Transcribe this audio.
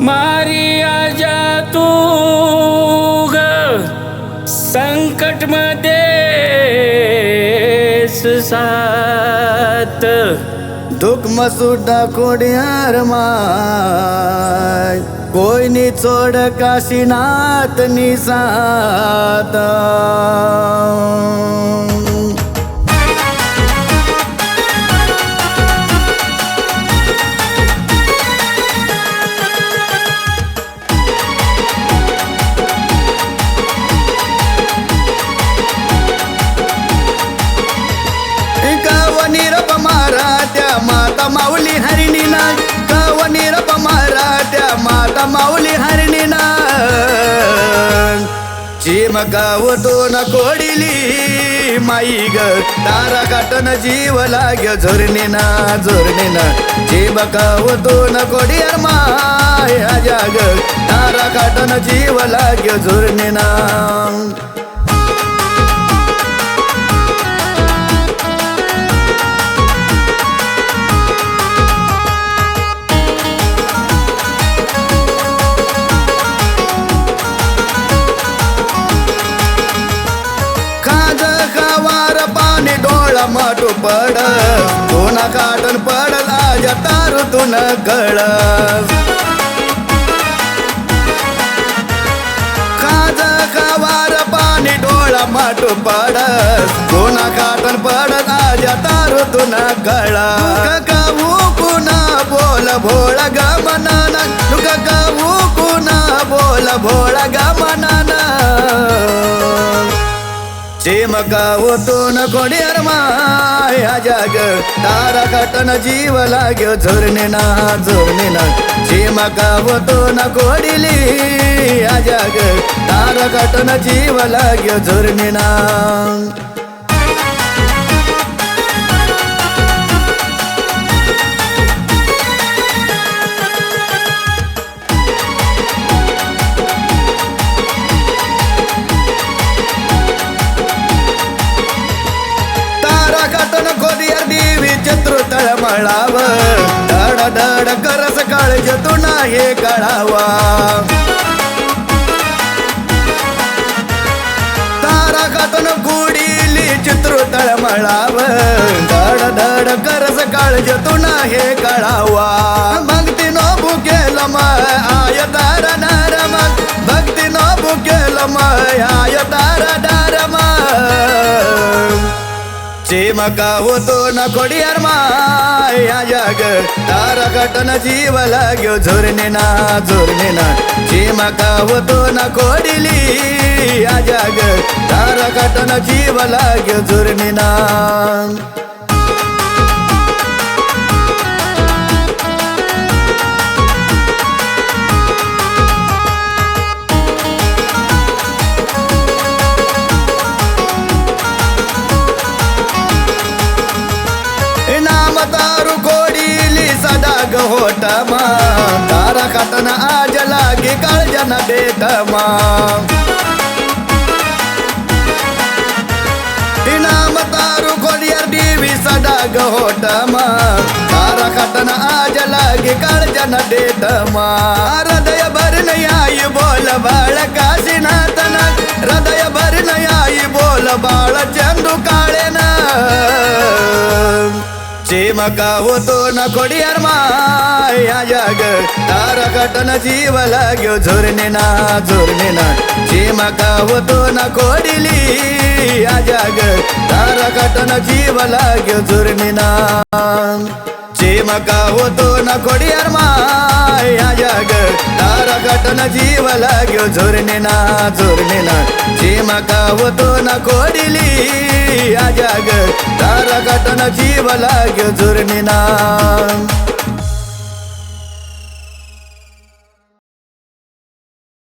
Maria जा तू ग संकटमध्ये सात दुःख मसुडा कोड्यार माय. कोयनी चोड काशीनाथ निसात. माता माऊली हरिणीना निरप मराठ्या माता माऊली हरिणीना चिमगाव दोन कोडिली माई ग. तारा काटन जीव लाग झोरणी ना झोरणी ना. चिम गाव दोन कोडी माय जाग तारा काटन जीव लाग झोरणी ना. पाणी डोळा पड दोन काटून पडला आज तारुतून कळ खाज खावार पाणी डोळा माटू पड दोन काटून पडला आज तारुतून कळ काऊ कुणा बोल भोळ गमनान. तुका काऊ कुणा बोल भोळ गमनान चिमकावतून कोड्यार माया. जाग तारा कटन जीव लाग्यो झोरणेना झोरणेना चिमकावतून कोडिली या जाग तारा कटन जीव लाग्यो झुरणे ना. कळाव डड डड करस काळज तू नाही कळावा तारा कातून गुडीली चित्र तळमळाव डड डड करस काळज तू नाही कळावा भक्ती नो भुकेल मय आय तार मग भक्ती नो भुकेल मय आय तार चिमका होतो न खोडियार माया. जग तारा कटन जीव लाग्यो झोरणे ना झोरणे ना. चिमका होतो न खोडिली. या जग काळजन बेटमा नाम तारू कोडियार देवी सदा गहोटमा तारा कटन आज लागे काळजन बेटमा हृदय भर आई बोल बाळ काशीनाथन। हृदय भर आई बोल बाळ चंदू काळेना। चिमका होतो न खोडियार माया जग। तारा कटन जीव लाग्यो झोरणे ना झोरणे ना. चिमका होतो न खोडिली या कटन जीव लाग्यो झोरणे ना. चिमका होतो न खोडियार आजाग. जग कटन जीव लाग्यो झोरणे ना झोरणे ना. चिमका होतो न खोडिली या जग कटन जीव लाग्यो झुरणीना